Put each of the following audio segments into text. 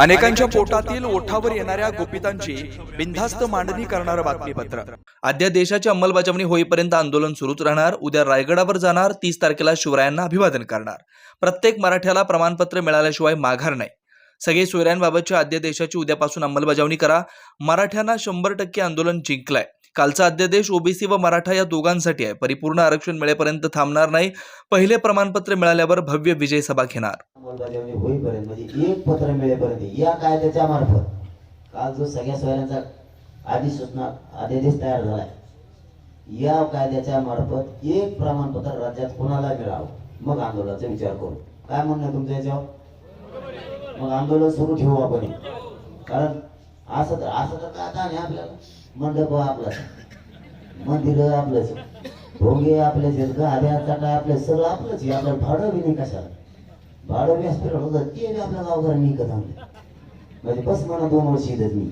अनेकांच्या पोटातील ओठावर येणाऱ्या गुपितांची बिनधास्त मांडणी करणारं बातमीपत्र. अद्या देशाची अंमलबजावणी होईपर्यंत आंदोलन सुरूच राहणार. उद्या रायगडावर जाणार. तीस तारखेला शिवरायांना अभिवादन करणार. प्रत्येक मराठ्याला प्रमाणपत्र मिळाल्याशिवाय माघार नाही. सगळे सोयऱ्यांबाबतच्या अध्यादेशाची उद्यापासून अंमलबजावणी करा. मराठ्यांना शंभर टक्के आंदोलन जिंकलाय. कालचा अध्यादेश ओबीसी व मराठा या दोघांसाठी आहे. परिपूर्ण आरक्षण मिळेपर्यंत थांबणार नाही. पहिले प्रमाणपत्र मिळाल्यावर भव्य विजय सभा घेणार. म्हणजे एक पत्र मिळेपर्यंत या कायद्याच्या मार्फत. काल जो सगळ्या सोयऱ्यांचा अधिसूचना अध्यादेश तयार झालाय. या कायद्याच्या मार्फत एक प्रमाणपत्र राज्यात कोणाला मिळावं? मग आंदोलनाचा विचार करू. काय म्हणणं तुमच्या याच्यावर? मग आंदोलन सुरू ठेवू आपण. कारण असं तर असं तर काय आता नाही आपल्याला? मंडप आपलाच मंदिर आपलंच. भोगे आपलेच आहेत गाड्या चाटा आपले सगळं आपलंच आहे. आपल्याला भाडं बी नाही कशाला. भाडं व्यासपीठ होतं ते बी आपल्या गावघरांनी विकत आणलं. म्हणजे बस म्हणा दोन वर्ष येतात मी.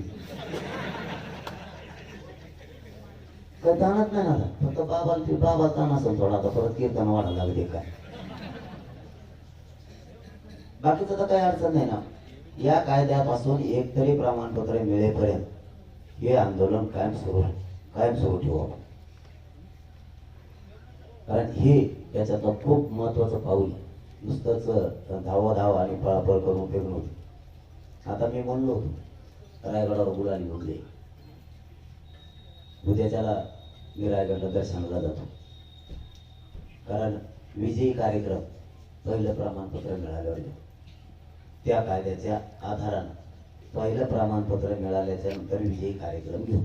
काय ताणत नाही ना फक्त बाबा ते बाबा ताण असेल थोडा आता. परत कीर्तन वाढायला लागते काय बाकीचं तर काही अडचण नाही ना. या कायद्यापासून एक तरी प्रमाणपत्र मिळेपर्यंत हे आंदोलन कायम सुरू कायम सुरू ठेवावं कारण हे याच्यातलं खूप महत्वाचं पाऊल आहे. नुसतंच धावा धावा आणि पळापळ करून उपयोग नव्हतं आता मी म्हणलो होतो रायगडावर गुलाली घेऊन उद्याच्याला मी रायगडला दर्शनाला जातो. कारण विजयी कार्यक्रम पहिलं प्रमाणपत्र मिळाल्यावर त्या कायद्याच्या आधारानं पहिलं प्रमाणपत्र मिळाल्याच्या नंतर विजयी कार्यक्रम घेऊ.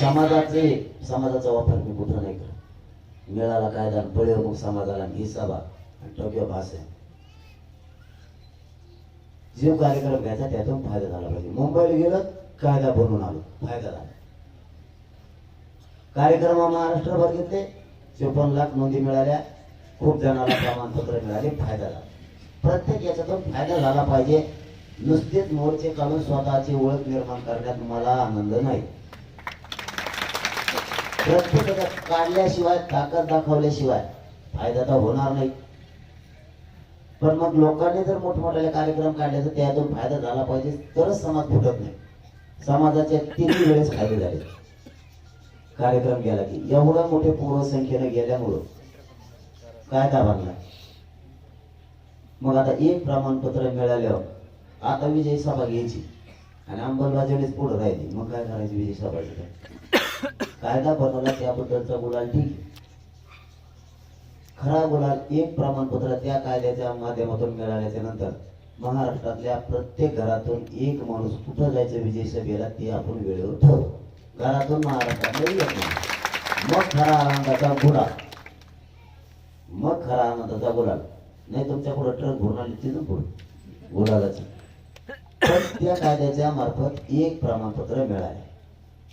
समाजाचे समाजाचा वापर मी कुठं नाही करत. मिळाला कायदा पळे मग समाजाला ही सभा आणि टोक्यो भास आहे. जो कार्यक्रम घ्यायचा त्यातून फायदा झाला पाहिजे. मुंबईला गेलं कायदा बनवून आलो. फायदा झाला. कार्यक्रम महाराष्ट्रभर घेतले चोपन्न लाख नोंदी मिळाल्या. खूप जणांना प्रमाणपत्र मिळाले फायदा झाला. प्रत्येक याच्यातून फायदा झाला पाहिजे. नुसतेच मोर्चे काढून स्वतःची ओळख निर्माण करण्यात मला आनंद नाही. प्रत्येकाच्या काढल्याशिवाय ताकद दाखवल्याशिवाय फायदा तर होणार नाही. पण मग लोकांनी जर मोठमोठ्याले कार्यक्रम काढले तर त्यातून फायदा झाला पाहिजे तरच समाज फुटत नाही. समाजाचे तिन्ही वेळेस फायदे झाले. कार्यक्रम गेला की एवढं मोठे पूर्वसंख्येने गेल्यामुळं. काय ताबाला मग आता एक प्रमाणपत्र मिळाल्यावर आता विजयी सभा घ्यायची. आणि अंमलबजावणीच पुढे राहायची मग काय करायची विजयी सभा कायदा बनवला त्याबद्दलचा गुलाल ठीक खरा गुलाल एक प्रमाणपत्र त्या कायद्याच्या माध्यमातून मिळाल्याच्या नंतर महाराष्ट्रातल्या प्रत्येक घरातून एक माणूस कुठं जायचं विजय सभेला ते आपण वेळेवर ठरवू. घरातून महाराष्ट्रातले येत नाही. मग खरा आनंदाचा गुलाल. मग खरा आनंदाचा गुलाल. नाही तुमच्यापुढे ट्रक भरून आली तिथून पुढे. गुलालाची. पण त्या कायद्याच्या मार्फत एक प्रमाणपत्र मिळाले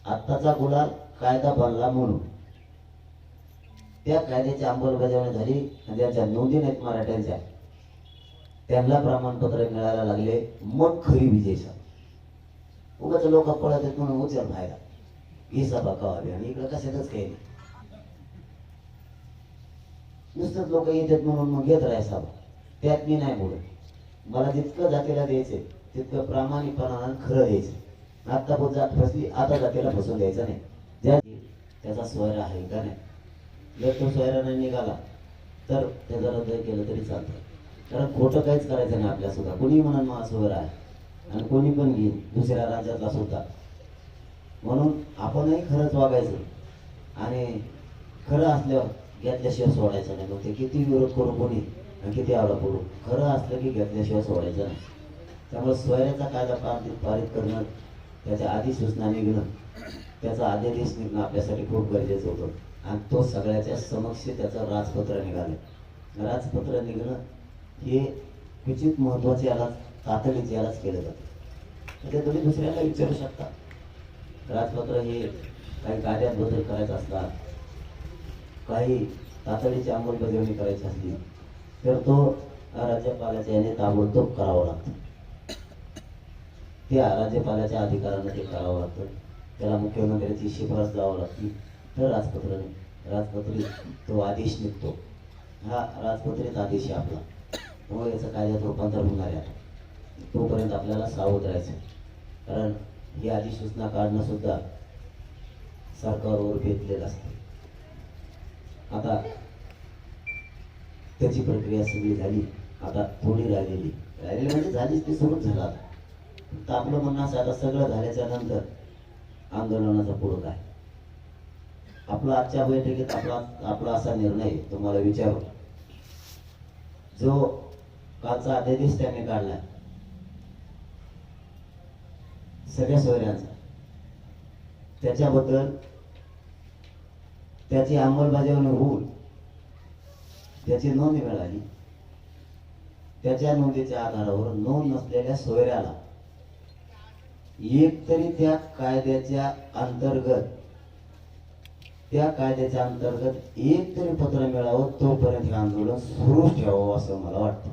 आत्ताचा गुलाल कायदा बनला म्हणून. त्या कायद्याची अंमलबजावणी झाली आणि त्यांच्या नोंदी नाहीत मराठ्यांच्या. त्यांना प्रमाणपत्र मिळायला लागले मग खरी विजय सभा उगाच लोक पळत आहेत म्हणून उचल फायदा ही सभा कवावी आणि इकडं कशातच काही नाही. नुसतंच लोक येतात म्हणून मग घेत राहा त्यात मी नाही बोलत. मला जितकं जातीला द्यायचं तितकं प्रामाणिकपणानं खरं द्यायचं आता पण जात फसली आता जातीला फसून द्यायचं नाही. ज्या त्याचा सोयरा आहे का नाही? जर तो सोयरा नाही निघाला तर त्याचा रद्द केलं तरी चालतं. कारण खोटं काहीच करायचं नाही आपल्या सुद्धा कोणी म्हणून मला सोयरा आहे. आणि कोणी पण घेईन दुसऱ्या राज्यातला सुद्धा. म्हणून आपणही खरंच वागायचं. आणि खरं असल्यावर घेतल्याशिवाय सोडायचं नाही. मग ते किती विरोध करू कोणी आणि किती आवडा पडू खरं असलं की घेतल्याशिवाय सोडायचं नाही. त्यामुळे स्वयंचा कायदा पारित पारित करणं त्याच्या आधी सूचना निघणं त्याचा अध्यादेश निघणं आपल्यासाठी खूप गरजेचं होतं. आणि तो सगळ्याच्या समक्ष त्याचं राजपत्र निघालं राजपत्र निघणं हे क्वचित महत्त्वाचे याला तातडीचे यालाच केलं जातं. ते तुम्ही दुसऱ्याला विचारू शकता. राजपत्र हे काही कार्यात बदल करायचा असला काही तातडीची अंमलबजावणी करायची असली तर तो राज्यपालाच्या याने ताबडतोब करावा लागतो. त्या राज्यपालाच्या अधिकारानं ते करावं लागतं. त्याला मुख्यमंत्र्याची शिफारस द्यावं लागते. तर राजपत्राने राजपत्रित तो आदेश निघतो. हा राजपत्रित आदेश आहे आपला. त्यामुळे याचं कायद्यात रूपांतर होणार आहे तोपर्यंत आपल्याला सावध राहायचं कारण ही अधिसूचना काढणं सुद्धा सरकारवर घेतलेलं असतं. आता त्याची प्रक्रिया सगळी झाली. आता थोडी राहिलेली. राहिलेली म्हणजे झालीच ती सुरूच झाला फक्त आपलं म्हणणं असं आता सगळं झाल्याच्यानंतर आंदोलनाचा पुढं काय? आपला आजच्या बैठकीत आपला आपला असा निर्णय तुम्हाला विचारू. जो कालचा अध्यादेश त्याने काढला. सगळ्या सोयऱ्यांचा. त्याच्याबद्दल त्याची अंमलबजावणी होऊन त्याची नोंद मिळाली. त्याच्या नोंदीच्या आधारावर नोंद नसलेल्या सोयऱ्याला एक तरी त्या कायद्याच्या अंतर्गत त्या कायद्याच्या अंतर्गत एक तरी पत्र मिळावं तोपर्यंत हे आंदोलन सुरू ठेवावं असं मला वाटतं.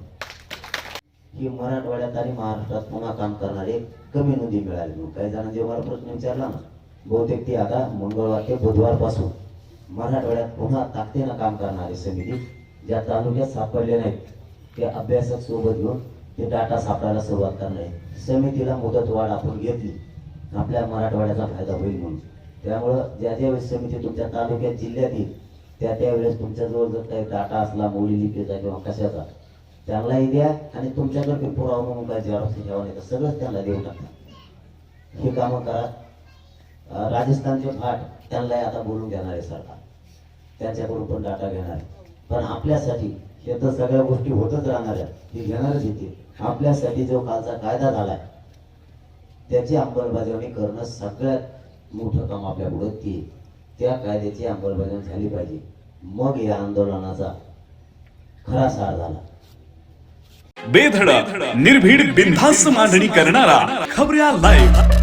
की मराठवाड्यात आणि महाराष्ट्रात पुन्हा काम करणारे कमी नोंदी मिळाली म्हणून काही जणांनी मला प्रश्न विचारला ना. बहुतेक ती आता मंगळवार ते बुधवारपासून. मराठवाड्यात पुन्हा ताकदीनं काम करणारी समिती ज्या तालुक्यात सापडले नाहीत ते अभ्यासक सोबत घेऊन ते डाटा सापडायला सुरुवात करणार आहे समितीला मुदतवाढ आपण घेतली आपल्या मराठवाड्याचा फायदा होईल म्हणून. त्यामुळं ज्या ज्या वेळेस समिती तुमच्या तालुक्यात जिल्ह्यात येईल त्या त्यावेळेस तुमच्याजवळ जर काही डाटा असला मौली लिपीचा किंवा कशाचा त्यांनाही द्या आणि तुमच्याकडे पुरावा म्हणून काय जेव्हा ठेवा नाही तर सगळंच त्यांना देऊ टाका. हे कामं करा राजस्थानचे भाट त्यांनाही आता बोलून घेणार आहे सरकार. त्यांच्याकडून पण डाटा घेणार पण आपल्यासाठी हे तर सगळ्या गोष्टी होतच राहणार आहेत. हे घेणारच येते आपल्यासाठी जो कालचा कायदा झालाय त्याची अंमलबजावणी करणं सगळ्यात मोठं काम आपल्या पुढे की त्या कायद्याची अंमलबजावणी झाली पाहिजे. मग या आंदोलनाचा खरा सार झाला. बेधडक निर्भीड बिनधास्त मांडणी करणारा खबऱ्या लाईव्ह